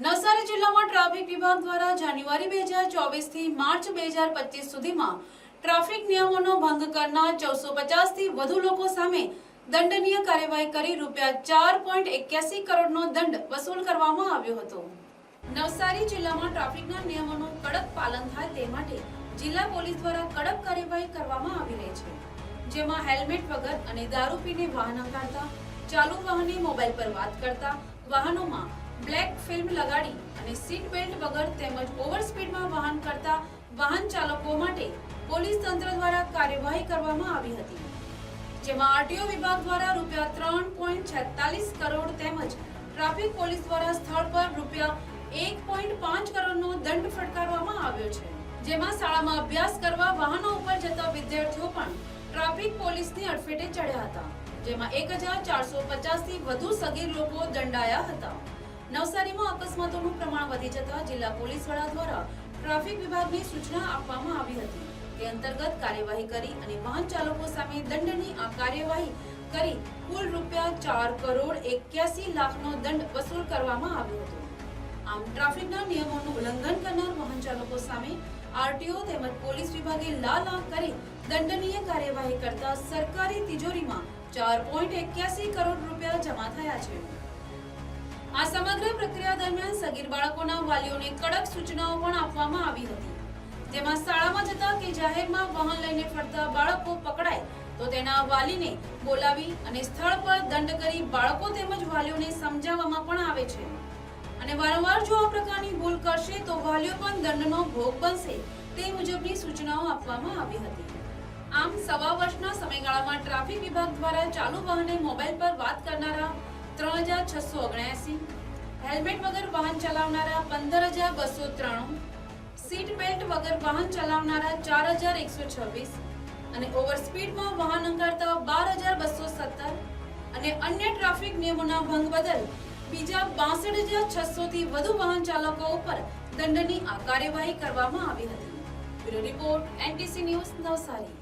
નવસારી જિલ્લામાં ટ્રાફિક વિભાગ દ્વારા જાન્યુઆરી બે હજાર ચોવીસથી માર્ચ બે હજાર પચીસ સુધીમાં ટ્રાફિક નિયમોનો ભંગ કરનાર ચૌદસો પચાસથી વધુ લોકો સામે દંડનીય કાર્યવાહી કરી રૂપિયા ચાર પોઈન્ટ એક્યાસી કરોડનો દંડ વસૂલ કરવામાં આવ્યો હતો. નવસારી જિલ્લામાં ટ્રાફિકના નિયમોનું કડક પાલન થાય તે માટે જિલ્લા પોલીસ દ્વારા કડક કાર્યવાહી કરવામાં આવી રહી છે. જેમાં હેલ્મેટ વગર અને દારૂ પીને વાહન હંકારતા ચાલુ વાહને મોબાઈલ પર વાત કરતા વાહનોમાં બ્લેક ફિલ્મ લગાડી અને સીટ બેલ્ટ વગર તેમજ ઓવર સ્પીડમાં વાહન કરતા વાહન ચાલકો માટે પોલીસ તંત્ર દ્વારા કાર્યવાહી કરવામાં આવી હતી, જેમાં આરટીઓ વિભાગ દ્વારા રૂપિયા ત્રણ પોઈન્ટ છેતાલીસ કરોડ તેમજ ટ્રાફિક પોલીસ દ્વારા સ્થળ પર રૂપિયા એક પોઈન્ટ પાંચ કરોડનો દંડ ફટકારવામાં આવ્યો છે, જેમાં શાળામાં અભ્યાસ કરવા વાહનો ઉપર જતા વિદ્યાર્થીઓ પણ ટ્રાફિક પોલીસની અડફેટે ચડ્યા હતા, જેમાં એક હજાર ચારસો પચાસથી વધુ સગીર લોકો દંડાયા હતા. નવસારીમાં અકસ્માતોનું પ્રમાણ વધી જતા જિલ્લા પોલીસ વડા દ્વારા ટ્રાફિક વિભાગને સૂચના આપવામાં આવી હતી તે અંતર્ગત કાર્યવાહી કરી અને વાહન ચાલકો સામે દંડની આ કાર્યવાહી કરી કુલ રૂપિયા ચાર કરોડ એક્યાસી લાખનો દંડ વસૂલ કરવામાં આવ્યો હતો. આમ ટ્રાફિકના નિયમોનું ઉલ્લંઘન કરનાર વાહન ચાલકો સામે આરટીઓ તેમજ પોલીસ વિભાગે લાલ આંખ કરી દંડનીય કાર્યવાહી કરતા સરકારી તિજોરીમાં ચાર પોઈન્ટ એક્યાસી કરોડ રૂપિયા જમા થયા છે. આ સમગ્ર પ્રક્રિયા દરમિયાન સગીર બાળકોના વાલીઓને કડક સૂચનાઓ પણ આપવામાં આવી હતી. જેમાં શાળામાં જતા કે જાહેરમાં વાહન લઈને ફરતા બાળકો પકડાય તો તેના વાલીને બોલાવી અને સ્થળ પર દંડ કરી બાળકો તેમજ વાલીઓને સમજાવવામાં પણ આવે છે. અને વારંવાર જો આ પ્રકારની ભૂલ કરશે તો વાલીઓ પણ દંડનો ભોગ બનશે તે મુજબની સૂચનાઓ આપવામાં આવી હતી. આમ, સવા વર્ષના સમયગાળામાં ટ્રાફિક વિભાગ દ્વારા ચાલુ વાહને મોબાઈલ પર વાત કરનારા ત્રણ હજાર છસો ઓગણએસી. હેલ્મેટ વગર વાહન ચલાવનારા પંદર હજાર બસો ત્રાણું. સીટ બેલ્ટ વગર વાહન ચલાવનારા ચાર હજાર એકસો છવ્વીસ. અને ઓવર સ્પીડમાં વાહન અંકારતા બાર હજાર બસો સત્તર. અને અન્ય ટ્રાફિક નિયમોના ભંગ બદલ બીજા બાસઠ હજાર છસો થી વધુ વાહન ચાલકો ઉપર દંડની આ કાર્યવાહી કરવામાં આવી હતી. Bureau report, NTC news Navsari.